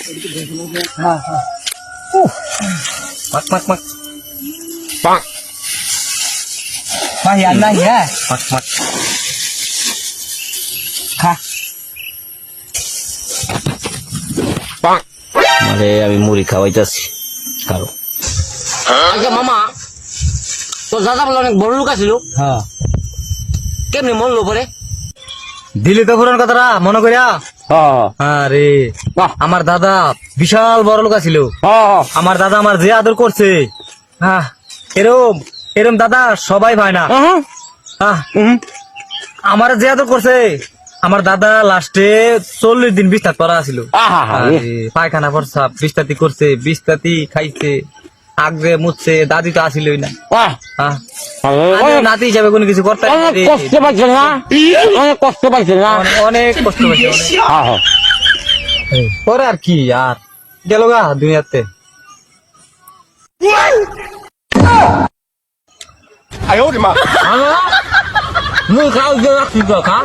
হ্যাঁ হ্যাঁ। মাক মাক মাক ভাই আর নাই হ্যাঁ। মাক মাক খা। মানে আমি মুড়ি খাওয়াইতেছি। খাও আচ্ছা মামা তোর দাদা বলে অনেক বড় লোক আছিল। হ্যাঁ। কেমনি মরলো পরে? দিলি তো পুরান কথাটা মনে করিয়া? আরে আমার দাদা বিশাল বড় লোক ছিল আমার দাদা আমার যে আদর করছে এরম এরম দাদা সবাই পায় না। আমার যে আদর করছে আমার দাদা লাস্টে চল্লিশ দিন বিস্তার করা ছিল পায়খানা প্রস্রাব বিস্তাতি করছে বিস্তাতি খাইছে। আগরে মুছছে দাদি তো আসিলই না। হ্যাঁ। নাতি হিসাবে কোনো কিছু করতে কষ্ট পাইছে না? অনেক কষ্ট পাইছে না? অনেক- কষ্ট হয়েছে পরে আর কি আর গেল গা দুনিয়াতে। মুই খাও যে রাখছি তো খা।